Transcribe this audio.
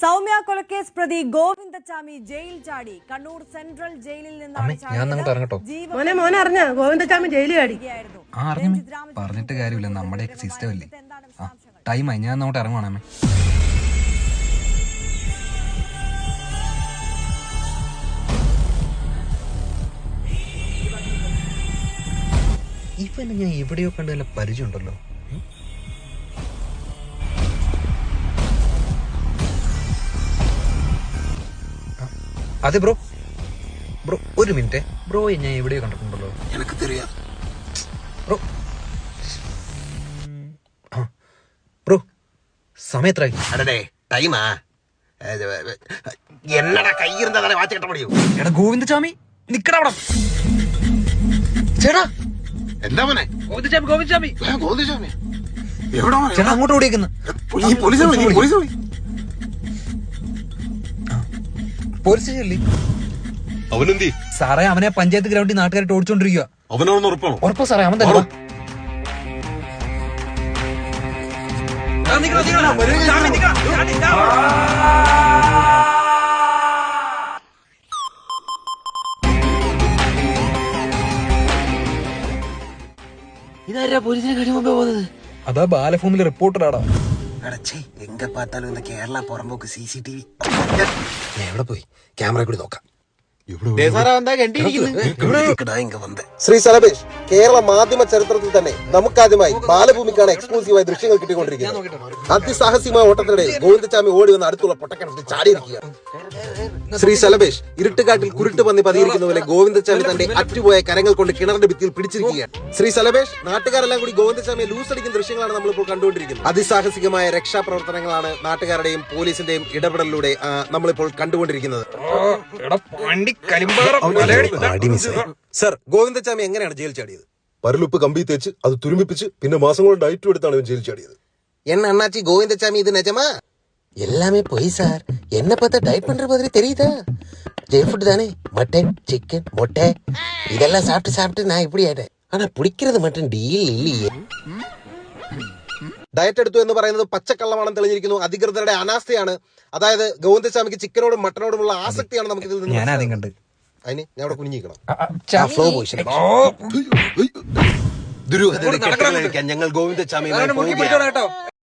സൗമ്യ കൊലക്കേസ് പ്രതി ഗോവിന്ദച്ചാമി ജയിൽ ചാടി. കണ്ണൂർ സെൻട്രൽ ജയിലിൽ നിന്നാണ് ചാടിയത്. ഗോവിന്ദച്ചാമി ജയിലിൽ ചാടി. ആയിരുന്നു. ആ അറിഞ്ഞു. പറഞ്ഞിട്ട് കാര്യമില്ല. നമ്മുടെ സിസ്റ്റം അല്ലേ? ടൈമായി ഞാൻ അങ്ങോട്ട് ഇറങ്ങണമേ ഇവനെ ഞാൻ എവിടെയോ കണ്ട് നല്ല പരിചയമുണ്ടല്ലോ. അതെ ബ്രോ ബ്രോ ഒരു മിനിറ്റ്. ബ്രോ ഞാൻ എവിടെ കണ്ടിട്ടുണ്ടല്ലോ. എനിക്ക് തെറിയാം ബ്രോ ബ്രോ സമയം ടൈമാ. എന്നടാ കയ്യിരുന്ന വാച്ച് കെട്ട മടിയോ എടാ ഗോവിന്ദസ്വാമി നിക്കടാ അവിടെ. ചേടാ. എന്താ മോനെ? ഗോവിന്ദസ്വാമി ഗോവിന്ദസ്വാമി. ഗോവിന്ദസ്വാമി. എവിടെ ചേട്ടാ അങ്ങോട്ട് ഓടിയേക്കുന്നു. പോലീസ് പോലീസ് പോലീസ് അവനെന്തി? സാറേ അവനെ പഞ്ചായത്ത് ഗ്രൗണ്ടിൽ നാട്ടുകാരായിട്ട് ഓടിച്ചോണ്ടിരിക്കുക അവനോടൊന്ന് ഉറപ്പാണോ? ഉറപ്പാ സാറേ അവൻ തന്നെ. പോലീസിനെ മുമ്പേ അതാ ബാലഭൂമിയിലെ റിപ്പോർട്ടറാടാ എങ്ക പാത്താലും കേരള പുറമ്പോക്ക് സി സി ടി വി. പോയി ക്യാമറ കൂടി നോക്കാം. ശ്രീ സലബേഷ് കേരള മാധ്യമ ചരിത്രത്തിൽ തന്നെ നമുക്കാദ്യമായി ബാലഭൂമിക്കാണ് എക്സ്ക്ലൂസീവായി ദൃശ്യങ്ങൾ കിട്ടിക്കൊണ്ടിരിക്കുന്നത്. അതിസാഹസികമായ ഓട്ടത്തിനിടെ ഗോവിന്ദച്ചാമി ഓടി വന്ന് അടുത്തുള്ള പൊട്ടക്കണത്തിൽ ചാടിയിരിക്കുക ശ്രീ ശലഭേഷ് ഇരുട്ടുകാട്ടിൽ കുരുട്ട് പന്നി പതിയിരിക്കുന്ന പോലെ ഗോവിന്ദച്ചാമി തന്റെ അറ്റുപോയ കരങ്ങൾ കൊണ്ട് കിണറിന്റെ ഭിത്തിയിൽ പിടിച്ചിരിക്കുകയാണ്. ശ്രീ ശലഭേഷ് നാട്ടുകാരെല്ലാം കൂടി ഗോവിന്ദച്ചാമിയെ ലൂസടിക്കുന്ന ദൃശ്യങ്ങളാണ് നമ്മളിപ്പോൾ കണ്ടുകൊണ്ടിരിക്കുന്നത്. അതിസാഹസികമായ രക്ഷാപ്രവർത്തനങ്ങളാണ് നാട്ടുകാരുടെയും പോലീസിന്റെയും ഇടപെടലിലൂടെ നമ്മളിപ്പോൾ കണ്ടുകൊണ്ടിരിക്കുന്നത്. എടാ വണ്ടി കരിമ്പാറ സർ ഗോവിന്ദച്ചാമി എങ്ങനെയാണ് ജയിൽ ചാടിയത് പരലുപ്പ് കമ്പി തേച്ച് അത് തുരുമ്പിപ്പിച്ച് പിന്നെ മാസങ്ങളോട് ഡയറ്റും എടുത്താണ് ഇവൻ ജയിൽ ചാടിയത് என்ன அண்ணாச்சி கோவிந்தசாமி இது நிஜமா எல்லாமே பொய் சார் என்ன பார்த்தா டயட் பண்ற மாதிரி தெரியுதா ஜெயில் ஃபுட் தானே மட்டன் சிக்கன் மொட்டை இதெல்லாம் சாப்பிட்டு சாப்பிட்டு நான் இப்படி ஆயிட்டேன் ஆனா பிடிக்கிறது மட்டும் டீல் இல்லையே ഡയറ്റ് എടുത്തു എന്ന് പറയുന്നത് പച്ചക്കള്ളമാണെന്ന് തെളിഞ്ഞിരിക്കുന്നു അധികൃതരുടെ അനാസ്ഥയാണ് അതായത് ഗോവിന്ദസ്വാമിക്ക് ചിക്കനോടും മട്ടനോടുമുള്ള ആസക്തിയാണ് നമുക്ക് ഇതിൽ നിന്ന് ഞാൻ ആദ്യം കണ്ട് അതിന് ഞാൻ അവിടെ കുനിഞ്ഞിരിക്കണം. ഫ്ലോ പോയി കഴിക്കാൻ. ഞങ്ങൾ ഗോവിന്ദസ്വാമിയുമായി പോവുകയാണ്.